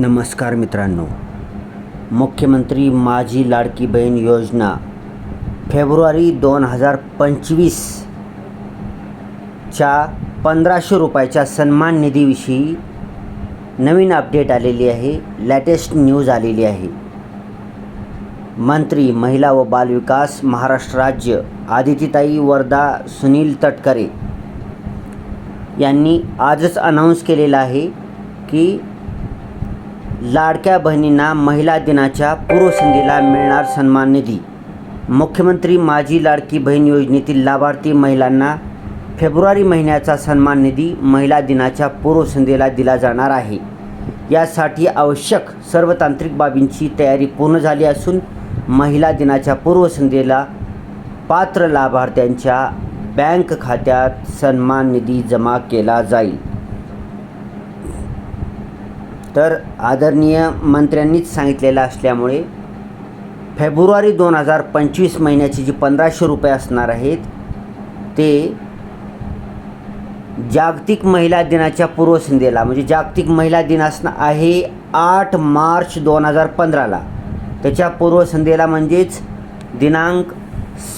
नमस्कार मित्रांनो. मुख्यमंत्री माझी लाडकी बहीण योजना फेब्रुवारी दोन हजार पंचवीसच्या पंधराशे रुपयाच्या सन्मान निधीविषयी नवीन अपडेट आलेली आहे लॅटेस्ट न्यूज आलेली आहे. मंत्री महिला व बालविकास महाराष्ट्र राज्य आदितीताई वर्धा सुनील तटकरे यांनी आजच अनाऊन्स केलेलं आहे की लाडक्या बहिणींना महिला दिनाच्या पूर्वसंध्येला मिळणार सन्मान निधी. मुख्यमंत्री माझी लाडकी बहीण योजनेतील लाभार्थी महिलांना फेब्रुवारी महिन्याचा सन्मान निधी महिला दिनाच्या पूर्वसंध्येला दिला जाणार आहे. यासाठी आवश्यक सर्व तांत्रिक बाबींची तयारी पूर्ण झाली असून महिला दिनाच्या पूर्वसंध्येला पात्र लाभार्थ्यांच्या बँक खात्यात सन्मान निधी जमा केला जाईल. तर आदरणीय मंत्र्यांनीच सांगितलेलं असल्यामुळे फेब्रुवारी दोन हजार पंचवीस महिन्याचे जे पंधराशे रुपये असणार आहेत ते जागतिक महिला दिनाच्या पूर्वसंध्येला म्हणजे जागतिक महिला दिन असणं आहे आठ मार्च दोन हजार पंधराला. त्याच्या पूर्वसंध्येला म्हणजेच दिनांक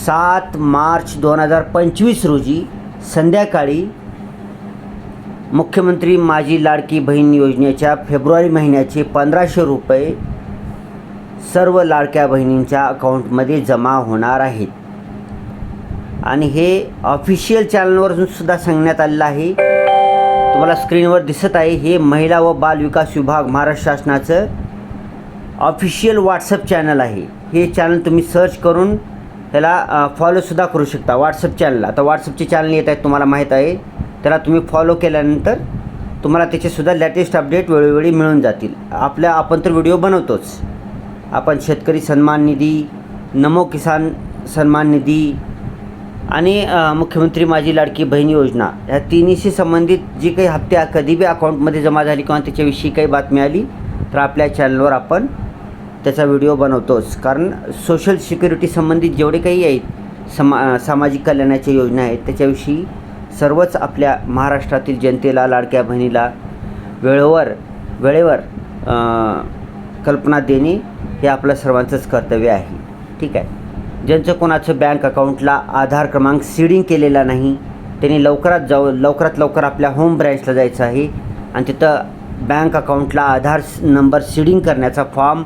सात मार्च दोन हजार पंचवीस रोजी संध्याकाळी मुख्यमंत्री माझी लाडकी बहीण योजनेच्या फेब्रुवारी महिन्याचे पंधराशे रुपये सर्व लाडक्या बहिणींच्या अकाउंटमध्ये जमा होणार आहेत. आणि हे ऑफिशियल चॅनलवर सुद्धा सांगण्यात आलेलं आहे. तुम्हाला स्क्रीनवर दिसत आहे हे महिला व बाल विकास विभाग महाराष्ट्र शासनाचं ऑफिशियल व्हॉट्सअप चॅनल आहे. हे चॅनल तुम्ही सर्च करून त्याला फॉलोसुद्धा करू शकता व्हॉट्सअप चॅनल आता व्हॉट्सअपचे चॅनल येत आहेत तुम्हाला माहीत आहे. त्याला तुम्ही फॉलो केल्यानंतर तुम्हाला त्याचेसुद्धा लेटेस्ट अपडेट वेळोवेळी मिळून जातील. आपल्या आपण तर व्हिडिओ बनवतोच. आपण शेतकरी सन्मान निधी नमो किसान सन्मान निधी आणि मुख्यमंत्री माझी लाडकी बहीण योजना ह्या तिन्हीशी संबंधित जी काही हप्ते कधी बी अकाउंटमध्ये जमा झाली किंवा त्याच्याविषयी काही बातमी आली तर आपल्या चॅनलवर आपण त्याचा व्हिडिओ बनवतोच. कारण सोशल सिक्युरिटी संबंधित जेवढे काही आहेत समा सामाजिक कल्याणाच्या योजना आहेत त्याच्याविषयी सर्वच आपल्या महाराष्ट्रातील जनतेला लाडक्या बहिणीला वेळेवर वेळेवर कल्पना देणे हे आपलं सर्वांचंच कर्तव्य आहे. ठीक आहे? ज्यांचं कोणाचं बँक अकाउंटला आधार क्रमांक सीडिंग केलेला नाही त्यांनी लवकरात जाऊ लवकरात लवकर आपल्या होम ब्रँचला जायचं आहे आणि तिथं बँक अकाउंटला आधार नंबर सीडिंग करण्याचा फॉर्म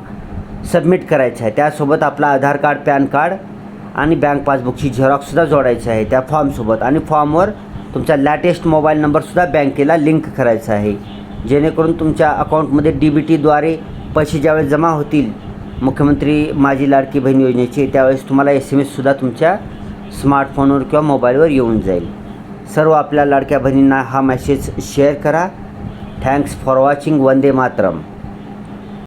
सबमिट करायचा आहे. त्यासोबत आपला आधार कार्ड पॅन कार्ड आणि बँक पासबुकची झेरॉक्ससुद्धा जोडायची आहे त्या फॉर्मसोबत आणि फॉर्मवर तुमचा लॅटेस्ट मोबाईल नंबरसुद्धा बँकेला लिंक करायचा आहे. जेणेकरून तुमच्या अकाउंटमध्ये डी बी टीद्वारे पैसे ज्यावेळेस जमा होतील मुख्यमंत्री माझी लाडकी बहीण योजनेचे त्यावेळेस तुम्हाला एस एम एससुद्धा तुमच्या स्मार्टफोनवर किंवा मोबाईलवर येऊन जाईल. सर्व आपल्या लाडक्या बहिणींना हा मेसेज शेअर करा. थँक्स फॉर वॉचिंग वंदे मातरम.